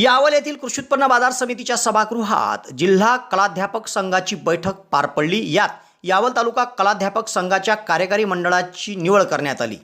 यावल येथील कृषी उत्पन्न बाजार समितीच्या सभागृहात जिल्हा कलाध्यापक संघाची बैठक पार पडली. यात यावल तालुका कलाध्यापक संघाच्या कार्यकारी मंडळाची निवड करण्यात आली.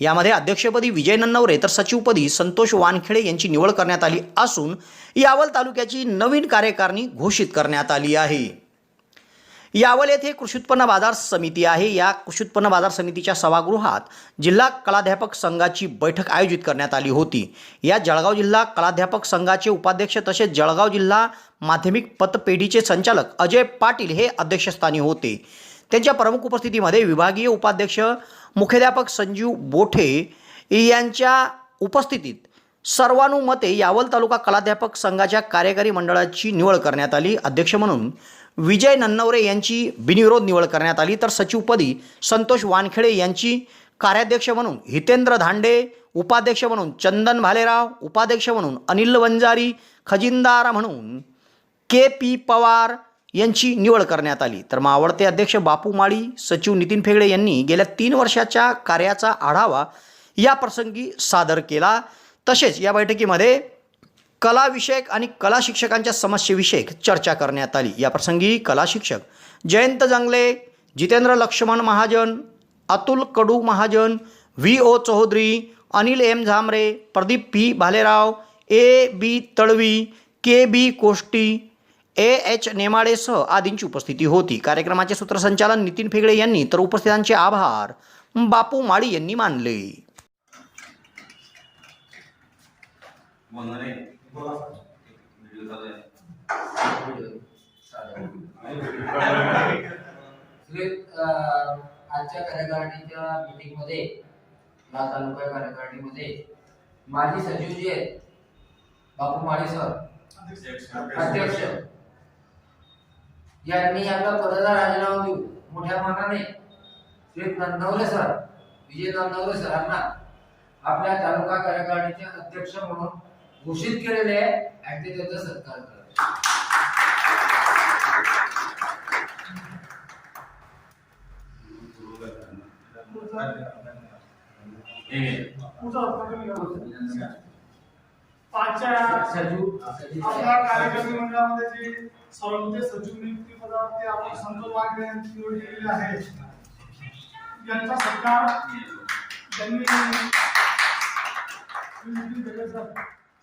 यामध्ये अध्यक्षपदी विजय नन्नवरे तर सचिवपदी संतोष वानखेडे यांची निवड करण्यात आली असून यावल तालुक्याची नवीन कार्यकारिणी घोषित करण्यात आली आहे. यावल येथे कृषी उत्पन्न बाजार समिती आहे. या कृषी उत्पन्न बाजार समितीच्या सभागृहात जिल्हा कलाध्यापक संघाची बैठक आयोजित करण्यात आली होती. या जळगाव जिल्हा कलाध्यापक संघाचे उपाध्यक्ष तसेच जळगाव जिल्हा माध्यमिक पतपेढीचे संचालक अजय पाटील हे अध्यक्षस्थानी होते. त्यांच्या प्रमुख उपस्थितीमध्ये विभागीय उपाध्यक्ष मुख्याध्यापक संजीव बोठे यांच्या उपस्थितीत सर्वानुमते यावल तालुका कलाध्यापक संघाच्या कार्यकारी मंडळाची निवड करण्यात आली. अध्यक्ष म्हणून विजय नन्नवरे यांची बिनविरोध निवड करण्यात आली. तर सचिवपदी संतोष वानखेडे यांची कार्याध्यक्ष म्हणून हितेंद्र धांडे उपाध्यक्ष म्हणून चंदन भालेराव उपाध्यक्ष म्हणून अनिल वंजारी खजिनदार म्हणून के पी पवार यांची निवड करण्यात आली. तर मावळते अध्यक्ष बापू माळी सचिव नितीन फेगडे यांनी गेल्या तीन वर्षाच्या कार्याचा आढावा या प्रसंगी सादर केला. तसेच या बैठकीमध्ये कलाविषयक आणि कला शिक्षकांच्या समस्येविषयक चर्चा करण्यात आली. या प्रसंगी कला शिक्षक Jayant Jangale Jitendra Laxman Mahajan Atul Kadu Mahajan V. O. Chaudhari Anil M. Zambare Pradeep P. Bhalerao A. B. Talvi K. B. Koshti A. H. नेमाडेसह आदींची उपस्थिती होती. कार्यक्रमाचे सूत्रसंचालन नितीन फेगडे यांनी तर उपस्थितांचे आभार बापू माळी यांनी मानले. बोलणार आहे व्हिडिओ चालू आहे. आजच्या कार्यकारिणीच्या मीटिंगमध्ये या तालुका कार्यकारिणीमध्ये माजी सचिव जे आहेत बापू माळी सर अध्यक्ष. यांनी आपला पदाचा राजीनामा देऊ मोठ्या मनाने श्री नंदवरे सर विजय नंदवरे सरांना आपल्या तालुका कार्यकारिणीचे अध्यक्ष म्हणून घोषित केलेले आहे. आणि ते त्यांचा सत्कार पाचच्या सचिव आपल्या कार्यक्रम मंडळामध्ये जे सर्वोच्च सचिव नियुक्ती पदावरती आपण संतोष वाघरे यांची निवड केलेली आहे. यांचा सत्कार त्यांनी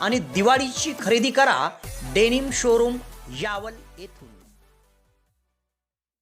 आणि दिवाळीची खरेदी करा डेनिम शोरूम यावल येथून.